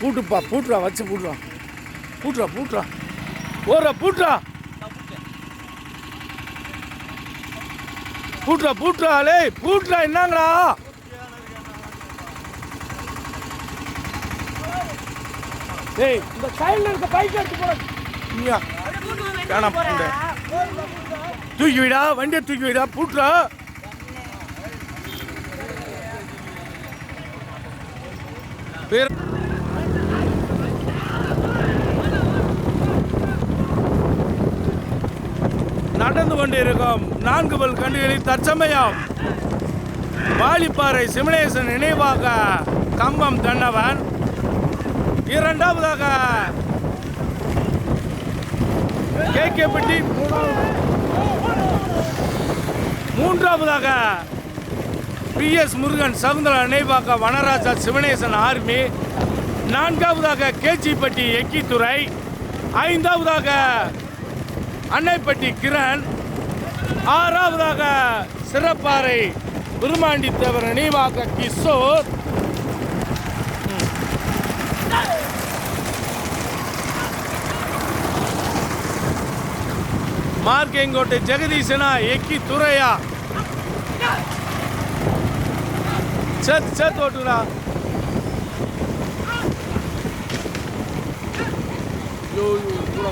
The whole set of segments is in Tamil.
பூட்டுப்பா பூட்டுறா வச்சு பூட்டுறா. பூட்டுறா பூட்டுறா. ஓடுறா பூட்டுறா. பூட்டுறா பூட்டுறா லே பூட்டுறா என்னங்கடா? டேய் இந்த கையில் இருக்க பைக் எடுத்து வேணாம் பூண்டு தூக்கி விடா வண்டியை தூக்கி விடா பூட்டுறா. பேர் நடந்து கொண்டிருக்கும். நான்கு பல் கண்டுகளில் தற்சமயம் வாலிப்பாறை சிமனேசன் நினைவாக கம்பம் தன்னவன். இரண்டாவதாக கேகேப்பட்டி மூன்றாவதாக பி எஸ் முருகன் சகுந்தரா நினைவாக வனராஜா சிவனேசன் ஆர்மி. நான்காவதாக கேச்சிப்பட்டி எக்கித்துறை. ஐந்தாவதாக அன்னைப்பட்டி கிரண். ஆறாவதாக சிறப்பாறை விருமாண்டி தேவர் நினைவாக கிஷோர். மார்க்கெங்கோட்டை ஜெகதீசனா எக்கி துறையா சேர்த்து சேர்த்து ஓட்டுடா யோ யோ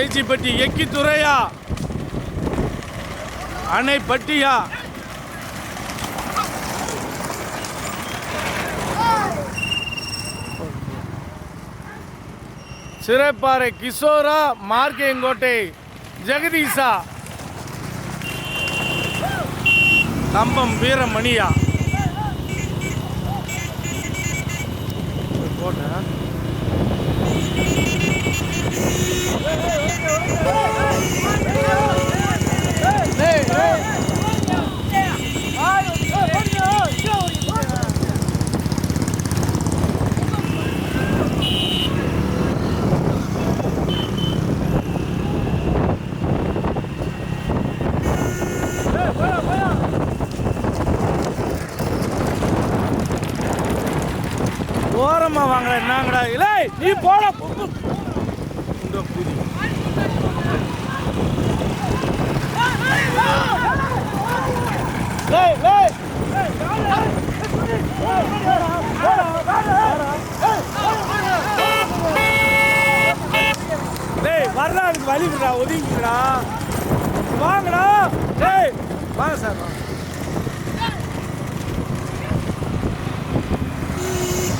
கூட எக்கி துறையா அணை அணைப்பட்டியா. சிறைப்பாறை கிஷோரா மார்க்கேங்கோட்டை ஜெகதீஷா. கம்பம் வீரமணியா. போட்டேன். ஓரமா வாங்கல என்னங்கடா இல்லை நீ போட பொம்பு. இந்த புலி. ஏய், ஏய். டேய் வரலாம் எனக்கு வழி விடுறா ஒதுங்கிடா வாங்கடா. டேய் வாங்க சார் வாங்க.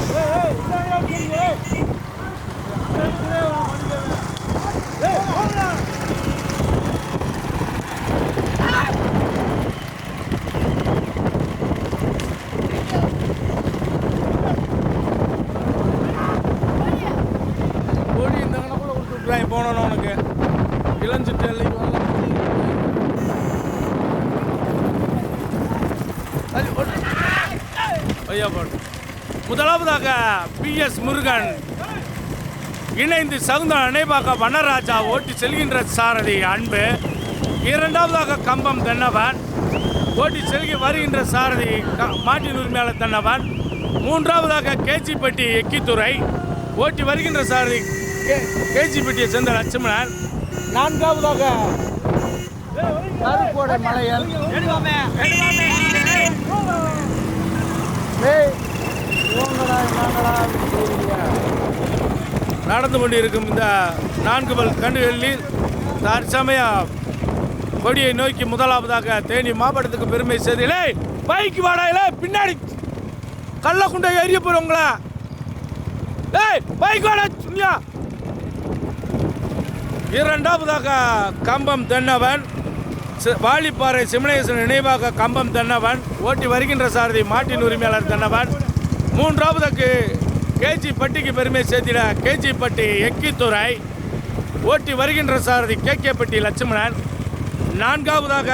கோழி முதலாவதாக பி எஸ் முருகன். இணைந்து சகுந்தர நினைவாக வனராஜா ஓட்டி செல்கின்ற சாரதி அன்பு. இரண்டாவதாக கம்பம் தென்னவன். ஓட்டி செல்கி வருகின்ற சாரதி மாட்டின் உரிமையாளர் தென்னவன். மூன்றாவதாக கேச்சிப்பட்டி எக்கித்துறை. ஓட்டி வருகின்ற சாரதி கே- கேச்சிப்பட்டியை சேர்ந்த லட்சுமணன். நான்காவதாக கருப்போட மலையல் ஏய், இவங்கடா, என்னங்கடா செய்றீங்க? நடந்து கொண்டிருக்கும் இந்த நான்கு பல் கண்டுகளில் தற்சமயம் கொடியை நோக்கி முதலாவதாக தேனி மாவட்டத்துக்கு பெருமை செய்திலே பைக் வாடா பின்னாடி கள்ளக்குண்டை எரிய போறோம் உங்களை. ஏய் பைக் வாடா சும்யா இரண்டாவதாக கம்பம் தென்னவன் சி- வாலிப்பாறை சிமனேசன் நினைவாக கம்பம் தென்னவன் ஓட்டி வருகின்ற சாரதி மாட்டின் உரிமையாளர் தென்னவன். மூன்றாவதுக்கு கேஜி பட்டிக்கு பெருமை சேர்த்திட கேஜி பட்டி எக்கித்துறை ஓட்டி வருகின்ற சாரதி கே கே பட்டி லட்சுமணன். நான்காவதாக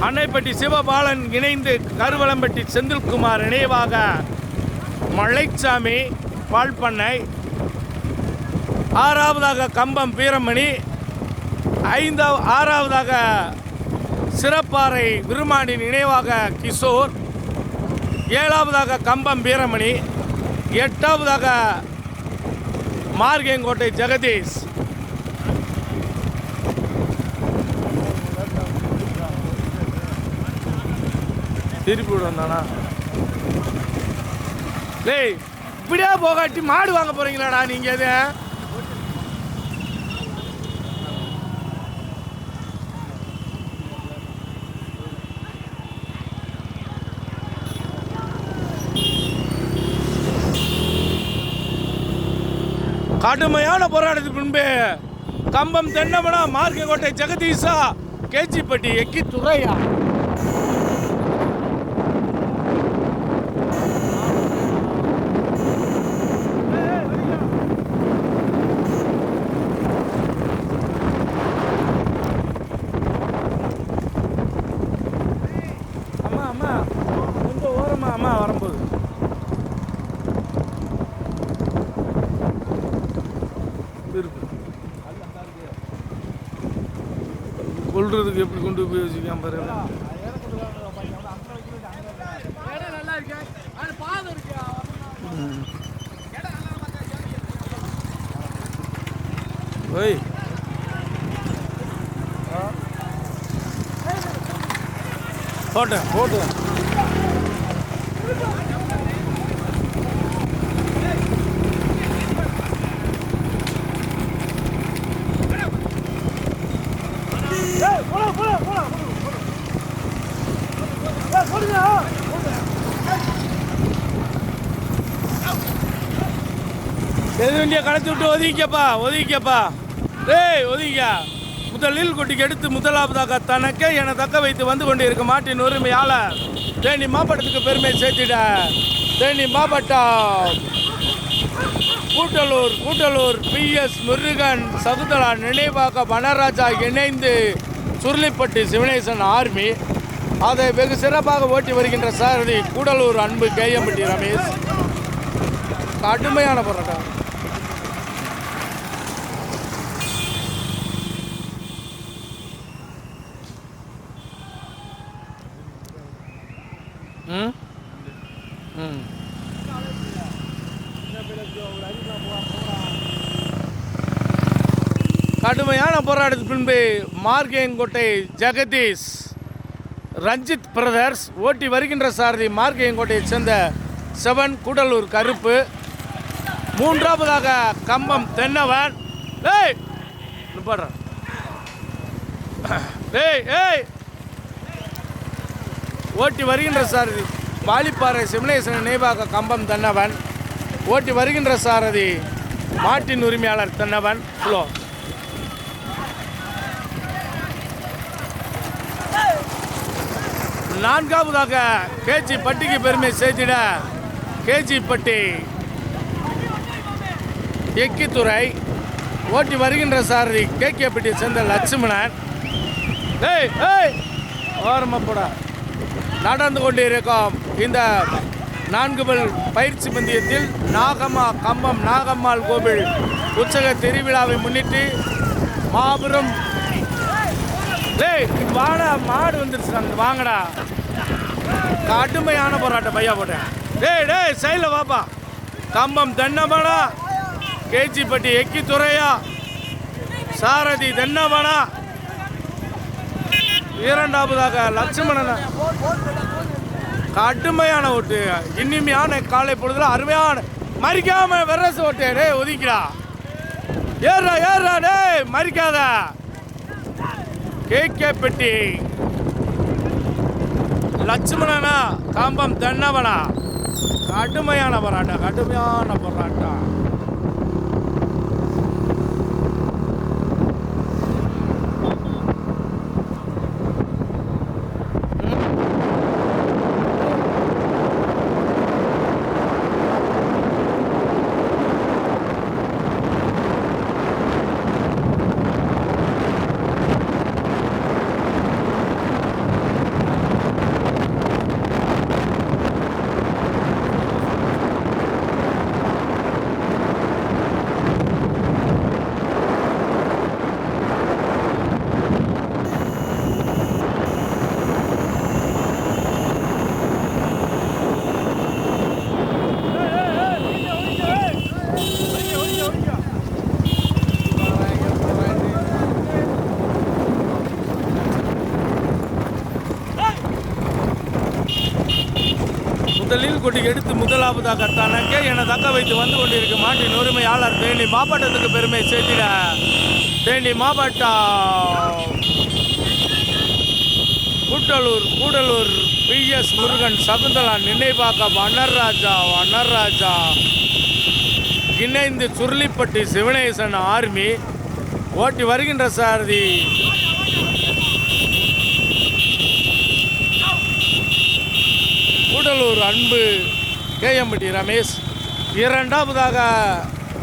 அன்னைப்பட்டி சிவபாலன் இணைந்து கருவலம்பட்டி செந்தில்குமார் நினைவாக மலைச்சாமி பால்பண்ணை. ஆறாவதாக கம்பம் வீரமணி. ஐந்தாவது ஆறாவதாக சிறப்பாறை விருமாண்டி நினைவாக கிஷோர் ஏழாவதாக கம்பம் வீரமணி எட்டாவதாக மார்கேங்கோட்டை ஜெகதீஷ். திருப்பி விடு டேய் இப்படியே போகாட்டி மாடு வாங்க போகிறீங்களாடா நீங்கள் எது கடுமையான போராட்டத்துக்கு முன்பே கம்பம் தென்னமனா மார்க்கோட்டை ஜெகதீஷா கேச்சிப்பட்டி எக்கி துறையா கொல்றதுக்கு எப்படி கொண்டு போய் வச்சுக்காம பாரு ம். ஓய் போட்டேன் போட்டேன் எது வண்டியை விட்டு ஒதுக்கிக்கப்பா ஒதுக்கிக்கப்பா டேய் ஒதுங்க முதலில் குட்டிக்கு எடுத்து முதலாவதாக தனக்கே என தக்க வைத்து வந்து கொண்டு இருக்க மாட்டின் உரிமையாளர் தேனி மாவட்டத்துக்கு பெருமை சேர்த்திட. தேனி மாவட்டம் கூட்டலூர் கூட்டலூர் பி எஸ் முருகன் சகுந்தலா நினைவாக வனராஜா இணைந்து சுருளிப்பட்டி சிவனேசன் ஆர்மி. அதை வெகு சிறப்பாக ஓட்டி வருகின்ற சாரதி கூடலூர் அன்பு கேஎம்பட்டி ரமேஷ். கடுமையான போராட்டம். ம்? ம். கடுமையான போராட்டத்தின் பின்பு மார்கேங்கோட்டை ஜெகதீஷ். ரஞ்சித் பிரதர்ஸ் ஓட்டி வருகின்ற சாரதி மார்கேங்கோட்டையைச் சேர்ந்த செவன் கூடலூர் கருப்பு. மூன்றாவதாக கம்பம் தென்னவன். ஏய்! நிப்பாடுறேன் ஏய் ஏய்! ஓட்டி வருகின்ற சாரதி வாலிப்பாறை சிவனேசன் நினைவாக கம்பம் தென்னவன். ஓட்டி வருகின்ற சாரதி மாட்டின் உரிமையாளர் தென்னவன். ஹலோ நான்காவதாக கேஜி பட்டிக்கு பெருமை செய்திட கேஜி பட்டி. எக்கித்துறை ஓட்டி வருகின்ற சாரதி கேகேப்பட்டியை சேர்ந்த லட்சுமணன். ஏய் ஏய் ஓரமா நடந்து கொண்டிருக்கும் இந்த நான்கு பல் பயிற்சி பந்தயத்தில் நாகம்மா கம்பம் நாகம்மாள் கோவில் உற்சக திருவிழாவை முன்னிட்டு மாபெரும் டேய் வாடா மாடு வந்துருச்சு. அந்த வாங்கடா. கடுமையான போராட்டம் பையா போட்டேன். டேய் டேய் சைடில் வாப்பா. கம்பம் தென்னமனா கேஜிப்பட்டி எக்கி துறையா சாரதி தென்னமனா இரண்டாவதாக லட்சுமணன். கடுமையான ஓட்டு. இனிமையான காலை பொழுதுல அருமையான மறிக்காம வெரசு ஓட்டு டேய் ஒதுக்கிடா. ஏறா ஏறா டேய் மறிக்காத. கேகே பெட்டி. லட்சுமணனா காம்பம் தென்னவனா? கடுமையான போராட்டம் கடுமையான போராட்டம் முதலில் கொடி எடுத்து முதலாவதாக தனக்கே என தக்க வைத்து வந்து கொண்டிருக்க மாட்டின் உரிமையாளர் தேனி மாவட்டத்துக்கு பெருமை சேர்த்திட தேனி மாவட்டம் கூட்டலூர் கூடலூர் பிஎஸ் முருகன் சகுந்தலா நினைவாக்கம் வண்ணர்ராஜா வண்ணர்ராஜா இணைந்து சுருளிப்பட்டி சிவனேசன் ஆர்மி ஓட்டி வருகின்ற சாரதி. கூடலூர் அன்பு. கேஎம்பட்டி ரமேஷ் இரண்டாவதாக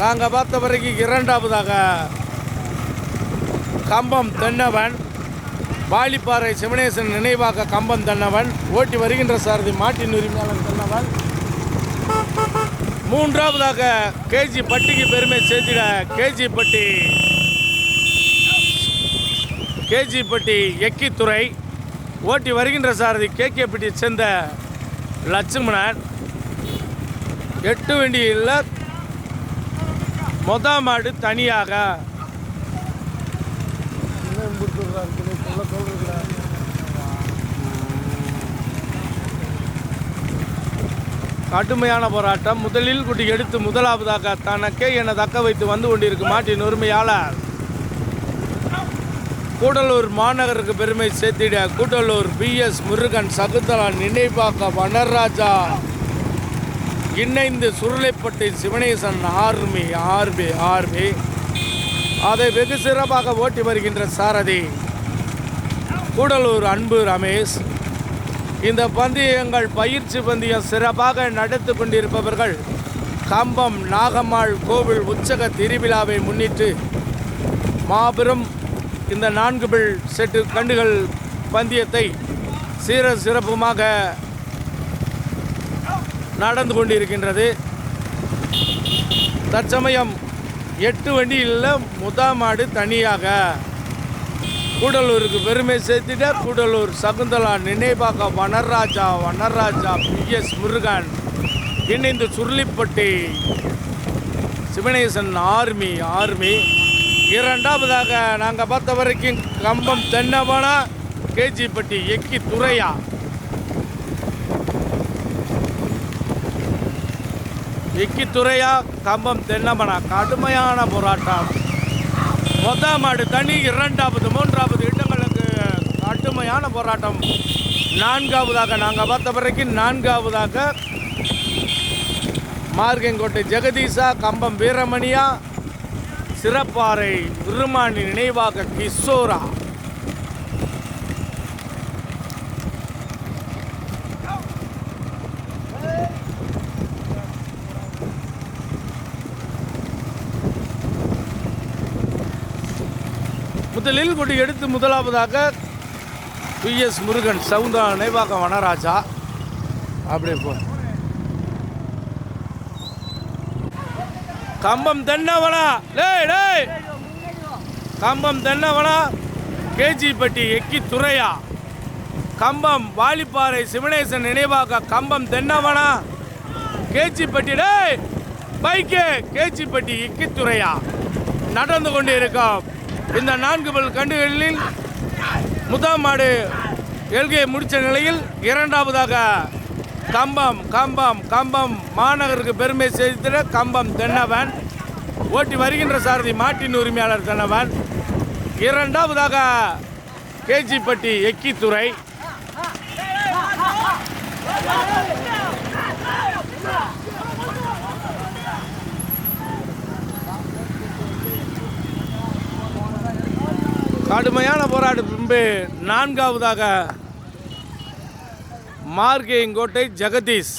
நாங்கள் பார்த்த வரைக்கும் இரண்டாவதாக கம்பம் தென்னவன் வாலிப்பாறை சிவனேசன் நினைவாக கம்பம் தென்னவன் ஓட்டி வருகின்ற சாரதி மாட்டின் உரிமையாளர் தென்னவன். மூன்றாவதாக கேஜி பட்டிக்கு பெருமை சேர்த்திட கேஜி பட்டி. கேஜி பட்டி எக்கித்துறை ஓட்டி வருகின்ற சாரதி கேகேப்பட்டியை சேர்ந்த லட்சுமணன். எட்டு வண்டியில் மொத மாடு தனியாக. கடுமையான போராட்டம். முதலில் குட்டி எடுத்து முதலாவதாக தனக்கே என தக்க வைத்து வந்து கொண்டிருக்கும் மாட்டின் உரிமையாளர். கூடலூர் மாநகருக்கு பெருமை சேர்த்திட கூடலூர் பிஎஸ் முருகன் சகுந்தலா நினைவாக்க வனராஜா. இணைந்து Surulipatti Sivanesan army army army. அதை வெகு சிறப்பாக ஓட்டி வருகின்ற சாரதி. கூடலூர் அன்பு ரமேஷ். இந்த பந்தயங்கள் பயிற்சி பந்தயம் சிறப்பாக நடத்தி கொண்டிருப்பவர்கள் கம்பம் நாகம்மாள் கோவில் உற்சக திருவிழாவை முன்னிட்டு மாபெரும் இந்த நான்கு பில் செட்டு கண்டுகள் பந்தயத்தை சீர சிறப்புமாக நடந்து கொண்டிருக்கின்றது. தற்சமயம் எட்டு வண்டியில் முதாமாடு மாடு தனியாக கூடலூருக்கு பெருமை சேர்த்திட்ட கூடலூர் சகுந்தலா நினைவாக வனராஜா வனராஜா பிஎஸ் முருகன் இணைந்து சுருளிப்பட்டி சிவனேசன் ஆர்மி ஆர்மி. இரண்டாவதாக நாங்கள் பார்த்த வரைக்கும் கம்பம் தென்னவனா கேஜிப்பட்டி எக்கி துறையா எக்கி துறையா கம்பம் தென்னமனா கடுமையான போராட்டம். மொத்த மாடு தனி இரண்டாவது மூன்றாவது இடங்களுக்கு கடுமையான போராட்டம். நான்காவதாக நாங்கள் பார்த்த வரைக்கும் நான்காவதாக மார்கங்கோட்டை ஜெகதீஷா கம்பம் வீரமணியா சிறப்பாறை விருமானி நினைவாக கிஷோரா. முதலில் கொண்டு எடுத்து முதலாவதாக பிஎஸ் முருகன் சவுந்தா நினைவாக வனராஜா. அப்படியே போ கம்பம் தென்னவனா லே டேய். கம்பம் தென்னவனா கேஜிப்பட்டி எக்கி துறையா. கம்பம் வாலிப்பாறை சிவனேசன் நினைவாக கம்பம் தென்னவனா. கேச்சிப்பட்டி டேய். பைக்கு கேச்சிப்பட்டி இக்கித்துறையா நடந்து கொண்டு இருக்கும் இந்த நான்கு பல் கண்டுகளில் முதல் மாடு எல்கையை முடித்த நிலையில் இரண்டாவதாக கம்பம் கம்பம் கம்பம். மாநகருக்கு பெருமை சேர்த்திட கம்பம் தென்னவன். ஓட்டி வருகின்ற சாரதி மாட்டின் உரிமையாளர் தென்னவன். இரண்டாவதாக கேஜிப்பட்டி எக்கித்துறை. கடுமையான போராட்டத்தின் பின்பு நான்காவதாக மார்கேயங்கோட்டை ஜெகதீஷ்.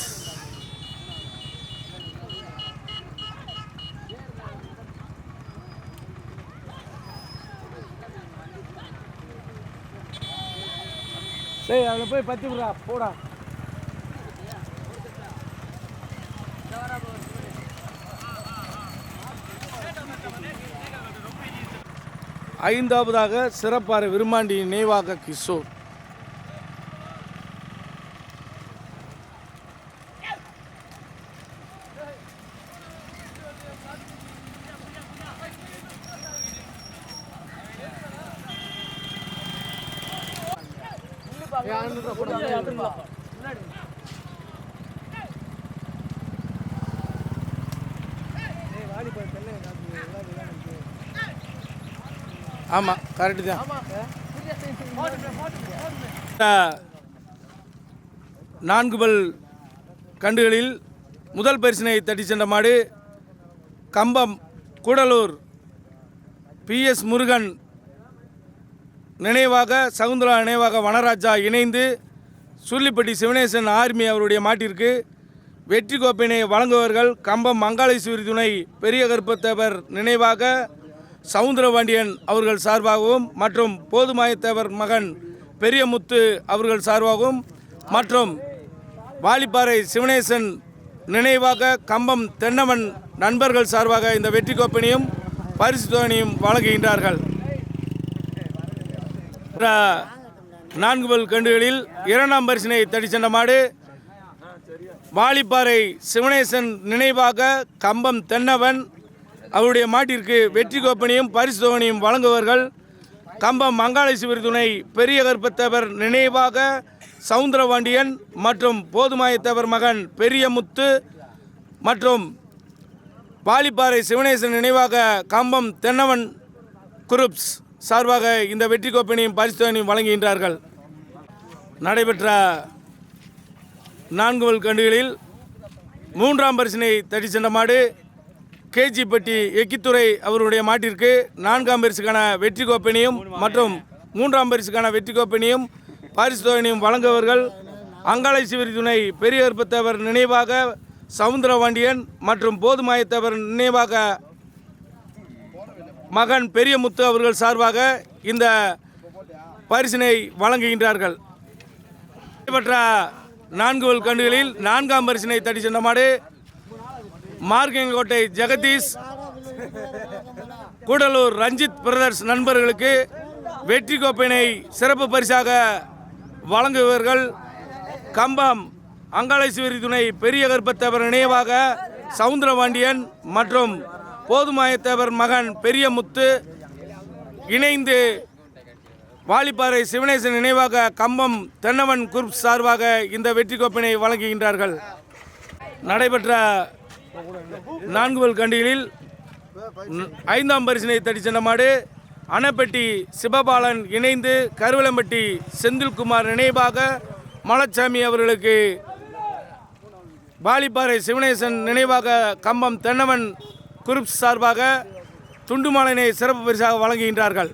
டேய் அதில் போய் பத்தி விட்றா போடா. ஐந்தாவதாக சிறப்பாறை விரும்மாண்டி நினைவாக கிஷோர். ஆமாம் கரெக்டு தான். நான்கு பல் கண்டுகளில் முதல் பரிசினை தட்டி சென்ற மாடு கம்பம் கூடலூர் பிஎஸ் முருகன் நினைவாக சகுந்தலா நினைவாக வனராஜா இணைந்து சுருளிப்பட்டி சிவனேசன் ஆர்மி அவருடைய மாட்டிற்கு வெற்றி கோப்பினை வழங்குவர்கள் கம்பம் மங்காளேஸ்வரி துணை பெரிய கருப்பத்தேவர் நினைவாக சவுந்தரபாண்டியன் அவர்கள் சார்பாகவும் மற்றும் போதுமாயத்தேவர் மகன் பெரியமுத்து அவர்கள் சார்பாகவும் மற்றும் வாலிப்பாறை சிவனேசன் நினைவாக கம்பம் தென்னவன் நண்பர்கள் சார்பாக இந்த வெற்றி கோப்பினையும் பரிசு தோனியும் வழங்குகின்றார்கள். நான்கு பல் கண்டுகளில் இரண்டாம் பரிசினை தடி சென்ற மாடு வாலிப்பாறை சிவனேசன் நினைவாக கம்பம் தென்னவன் அவருடைய மாட்டிற்கு வெற்றி கோப்பனையும் பரிசு தோகனையும் வழங்குவார்கள் கம்பம் மங்காளேஸ்வரி துணை பெரிய கற்பத்தவர் நினைவாக சவுந்தரவாண்டியன் மற்றும் போதுமாயத்தவர் மகன் பெரியமுத்து மற்றும் வாலிப்பாறை சிவனேசன் நினைவாக கம்பம் தென்னவன் குரூப்ஸ். சார்பாக இந்த வெற்றி கோப்பனையும் பரிசுத்தனையும் வழங்குகின்றார்கள். நடைபெற்ற நான்கு கண்டுகளில் மூன்றாம் பரிசினை தட்டி சென்ற மாடு கேஜிப்பட்டி எக்கித்துறை அவருடைய மாட்டிற்கு நான்காம் பரிசுக்கான வெற்றி கோப்பனையும் மற்றும் மூன்றாம் பரிசுக்கான வெற்றி கோப்பனையும் பரிசு தொகையினையும் வழங்குவர்கள் அங்காளை சிவரி துணை பெரிய நினைவாக சவுந்தரவாண்டியன் மற்றும் போதுமாயத்தவர் நினைவாக மகன் பெரியமுத்து அவர்கள் சார்பாக இந்த பரிசினை வழங்குகின்றார்கள். பெற்ற நான்கு கண்டுகளில் நான்காம் பரிசினை தட்டி சென்ற மாடு ஜெகதீஷ் கூடலூர் ரஞ்சித் பிரதர்ஸ் நண்பர்களுக்கு வெற்றி கோப்பையினை சிறப்பு பரிசாக வழங்குவர்கள் கம்பம் அங்காளேஸ்வரி துணை பெரிய கருப்பத்தேவர் நினைவாக சவுந்தரபாண்டியன் மற்றும் போதுமாயத்தேவர் மகன் பெரியமுத்து இணைந்து வாலிப்பாறை சிவனேசன் நினைவாக கம்பம் தென்னவன் குரூப் சார்பாக இந்த வெற்றி கோப்பினை வழங்குகின்றார்கள். நடைபெற்ற நான்கு கண்டிகளில் ஐந்தாம் பரிசினை தட்டி சென்ற மாடு அணப்பட்டி சிவபாலன் இணைந்து கருவலம்பட்டி செந்தில்குமார் நினைவாக மலச்சாமி அவர்களுக்கு வாலிப்பாறை சிவனேசன் நினைவாக கம்பம் தென்னவன் குரூப் சார்பாக துண்டுமாலனை சிறப்பு பரிசாக வழங்குகின்றார்கள்.